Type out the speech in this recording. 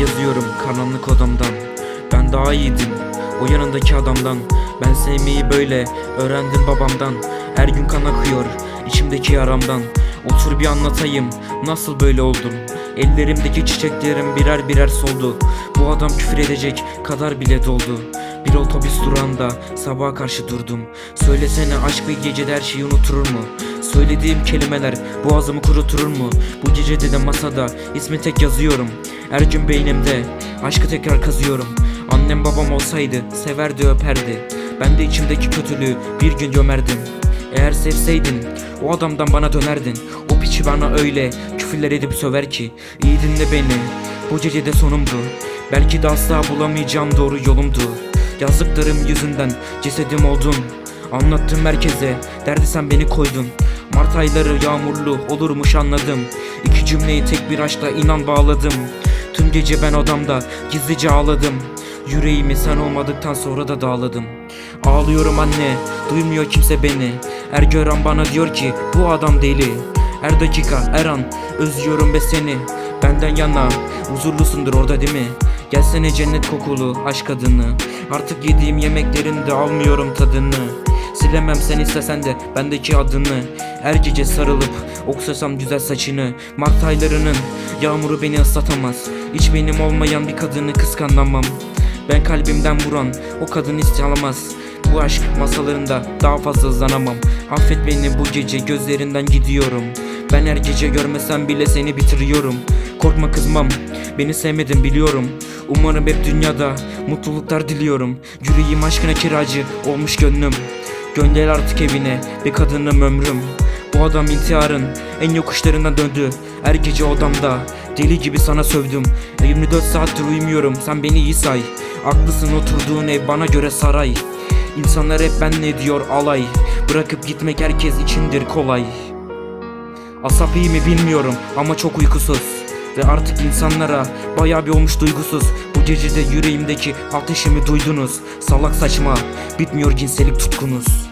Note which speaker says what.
Speaker 1: yazıyorum karanlık odamdan. Ben daha iyiydim o yanındaki adamdan. Ben sevmeyi böyle öğrendim babamdan. Her gün kan akıyor içimdeki yaramdan. Otur bir anlatayım nasıl böyle oldum Ellerimdeki çiçeklerim birer birer soldu. Bu adam küfür edecek kadar bile doldu. Bir otobüs durağında sabaha karşı durdum. Söylesene aşk bir gecede her şeyi unuturur mu? Söylediğim kelimeler boğazımı kuruturur mu? Bu gecede de masada ismi tek yazıyorum. Her beynimde aşkı tekrar kazıyorum. Annem babam olsaydı severdi öperdi. Ben de içimdeki kötülüğü bir gün gömerdim. Eğer sevseydin o adamdan bana dönerdin. O piçi bana öyle küfürler edip söver ki İyi dinle beni bu gecede sonumdu. Belki de asla bulamayacağım doğru yolumdu. Yazdıklarım yüzünden cesedim oldun Anlattım herkese derdi sen beni koydun Mart ayları yağmurlu olurmuş anladım. İki cümleyi tek bir aşkla inan bağladım. Tüm gece ben odamda gizlice ağladım. Yüreğimi sen olmadıktan sonra da dağladım. Ağlıyorum anne duymuyor kimse beni. Her gören bana diyor ki bu adam deli. Her dakika her an özlüyorum be seni. Benden yana huzurlusundur orada değil mi? Gelsene cennet kokulu aşk kadını Artık yediğim yemeklerin de almıyorum tadını Silemem sen istesen de bendeki adını. Her gece sarılıp oksasam güzel saçını. Mart aylarının yağmuru beni ıslatamaz. Hiç benim olmayan bir kadını kıskanamam. Ben kalbimden vuran o kadın istihamaz Bu aşk masalarında daha fazla hızlanamam. Affet beni bu gece gözlerinden gidiyorum. Ben her gece görmesem bile seni bitiriyorum. Korkma kızmam beni sevmedin biliyorum. Umarım hep dünyada mutluluklar diliyorum. Yüreğim aşkına kiracı olmuş gönlüm Gönder artık evine bir kadınım ömrüm. Bu adam intiharın en yokuşlarından döndü. Her gece odamda deli gibi sana sövdüm. 24 saattir uyumuyorum sen beni iyi say. Aklısın oturduğun ev bana göre saray. İnsanlar hep ben ne diyor alay. Bırakıp gitmek herkes içindir kolay. Asap iyi mi bilmiyorum ama çok uykusuz. Ve artık insanlara bayağı bir olmuş duygusuz Bu gecede yüreğimdeki ateşimi duydunuz. Salak saçma bitmiyor cinsellik tutkunuz